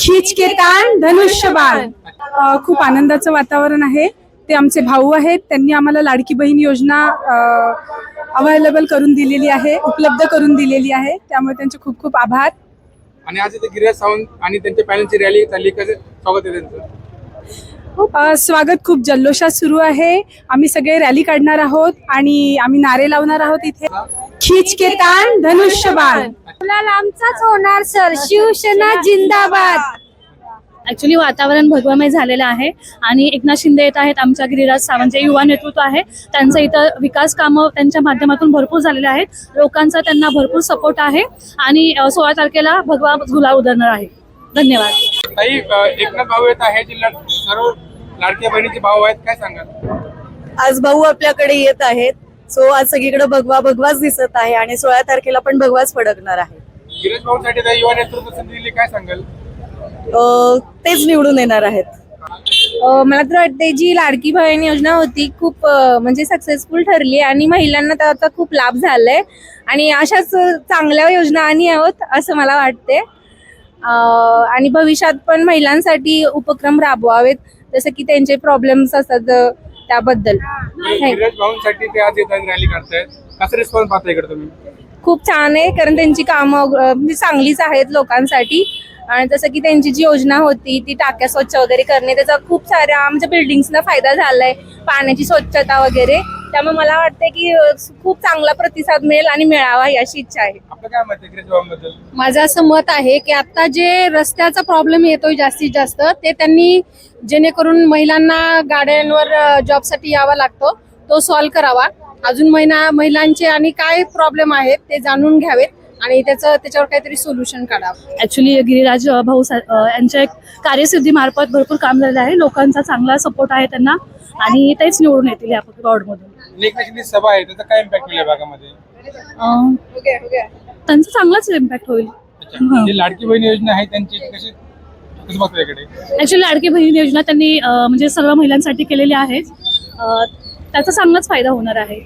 खीच के ताण धनुष्यबाण. अ, खूप आनंदाचं वातावरण आहे. ते आमचे भाऊ आहेत. त्यांनी आम्हाला लाडकी बहीण योजना अवेलेबल करून दिलेली आहे उपलब्ध करून दिलेली आहे. त्यामुळे त्यांचे खूप खूप आभार. आणि आज इथे गिरीराज सावंत आणि त्यांच्या पॅनलची रॅली चालली कसं स्वागत आहे त्यांचं. स्वागत खूप जल्लोषात सुरू आहे. आम्ही सगळे रॅली काढणार आहोत आणि आम्ही नारे लावणार आहोत इथे. खीच के ताण धनुष्यबाण. गुलाल आमचाच होणार सर. शिवसेना जिंदाबाद. ऍक्च्युली वातावरण भगवमय झालेलं आहे आणि एकनाथ शिंदे येत आहेत आमच्या गिरिराज सावंत जे युवा नेतृत्व आहे. त्यांचं इथं विकास कामं त्यांच्या माध्यमातून भरपूर झालेले आहेत. लोकांचा त्यांना भरपूर सपोर्ट आहे आणि सोळा तारखेला भगवा गुलाल उधळणार आहे. धन्यवाद. ताई अ, एकनाथ भाऊ येत आहे जिल्हा सर्व लाडक्या बहिणीचे भाऊ आहेत काय सांगाल? आज भाऊ आपल्याकडे येत आहेत. सो आज सगळीकडे भगवा भगवाच दिसत आहे आणि सोळा तारखेला पण भगवाच फडकणार आहे. गिरीराज भाऊसाठी त्या युवा नेतृत्व संधी दिली काय सांगाल? अं, तेच निवडून येणार आहेत. अ, मला तर वाटते जी लाडकी बहीण योजना होती खूप अ, म्हणजे सक्सेसफुल ठरली आणि महिलांना त्याचा खूप लाभ झालाय. आणि अशाच चांगल्या योजना आणि आहोत असं मला वाटते अ, आणि भविष्यात पण महिलांसाठी उपक्रम राबवावेत जसं की त्यांचे प्रॉब्लेम्स असतात अ, त्याबद्दल. Thank- गिरीराज भाऊंसाठी ते आज येत आहेत रॅली करतायत कसं रिस्पॉन्स पाहता इकडे तुम्ही? खूप छान आहे कारण त्यांची कामं अ, म्हणजे चांगलीच आहेत लोकांसाठी. आणि जसं की त्यांची जी योजना होती ती टाक्या स्वच्छ वगैरे करणे त्याचा खूप साऱ्या आमच्या बिल्डिंग्सना फायदा झालाय. पाण्याची स्वच्छता वगैरे. त्यामुळे मला वाटते की खूप चांगला प्रतिसाद मिळेल आणि मिळावा ही अशी इच्छा आहे. आपलं काय मत आहे गिरीराज भाऊंबद्दल माझं असं मत आहे की आता जे रस्त्याचा प्रॉब्लेम येतोय जास्तीत जास्त ते त्यांनी जेणेकरून महिलांना गाड्यांवर जॉबसाठी यावा लागतो. तो सॉल्व्ह करावा. अजून महिना महिलांचे आणि काय प्रॉब्लेम आहेत ते जाणून घ्यावेत आणि त्याचं त्याच्यावर काहीतरी सोल्युशन काढावं. ऍक्च्युली गिरिराज अ, भाऊ सा- अ, यांच्या एक कार्यसिद्धीमार्फत भरपूर काम झालेलं आहे. लोकांचा चांगला सपोर्ट आहे त्यांना आणि तेच निवडून येतील या वॉर्डमधून शिंदे सभा आहे त्याचा काय इम्पॅक्ट होईल या भागामध्ये? अ, त्यांचा चांगलाच इम्पॅक्ट होईल. अच्छा. जी लाडकी बहीण योजना आहे त्यांची कशी कसं बघतो इकडे ऍक्च्युली लाडकी बहीण योजना त्यांनी अ, म्हणजे सर्व महिलांसाठी केलेली आहे. अ, त्याचा चांगलाच फायदा होणार आहे.